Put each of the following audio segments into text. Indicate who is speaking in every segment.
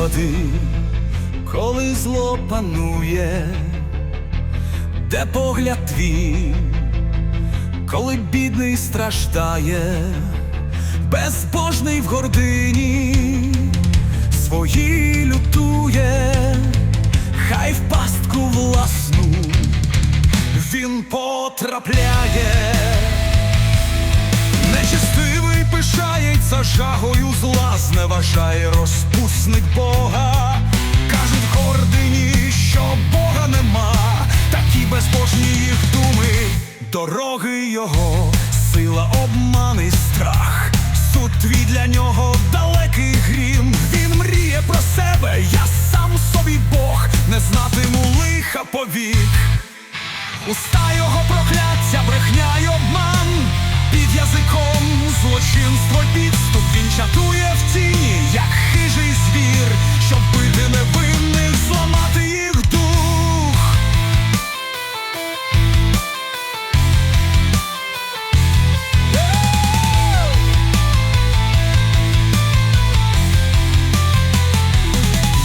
Speaker 1: приклади, коли зло панує, де погляд твій, коли бідний страждає, безбожний в гордині, свої лютує, хай в пастку власну він потрапляє. Нечестивий пишається жагою зла, зневажає розпусник Бога. Кажуть гордині, що Бога нема, такі безбожні їх думи, дороги його, сила, обман і страх. Суд твій для нього далекий грім. Він мріє про себе, я сам собі Бог, не знатиму лиха повік. Уста його прокляття, брехня й обман Під язиком злочинство підступ Він чатує в тіні, як хижий звір Щоб бити невинних, зламати їх дух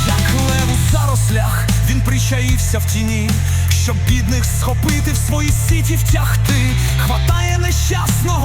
Speaker 1: Як лев у зарослях, він причаївся в тіні, щоб бідних схопити в свої сіті втягти. Хватає нещасного,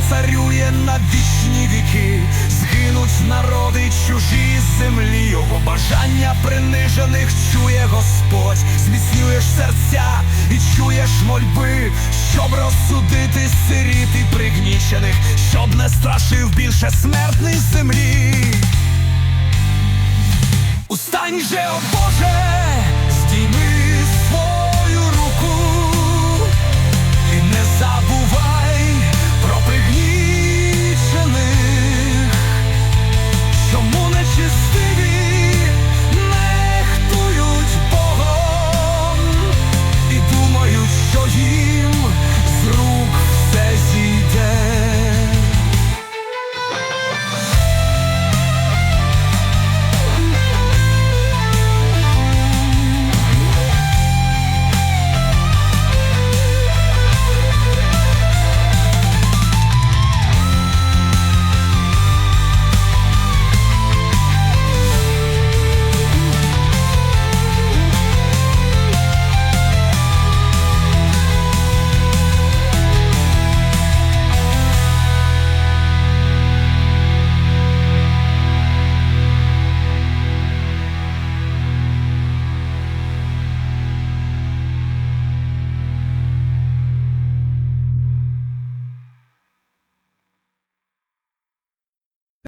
Speaker 1: зацарює на вічні віки, згинуть народи чужі землі, його бажання принижених чує Господь, зміцнюєш серця і чуєш мольби, щоб розсудити сиріт і пригнічених, щоб не страшив більше смертний землі. Устань же, о Боже!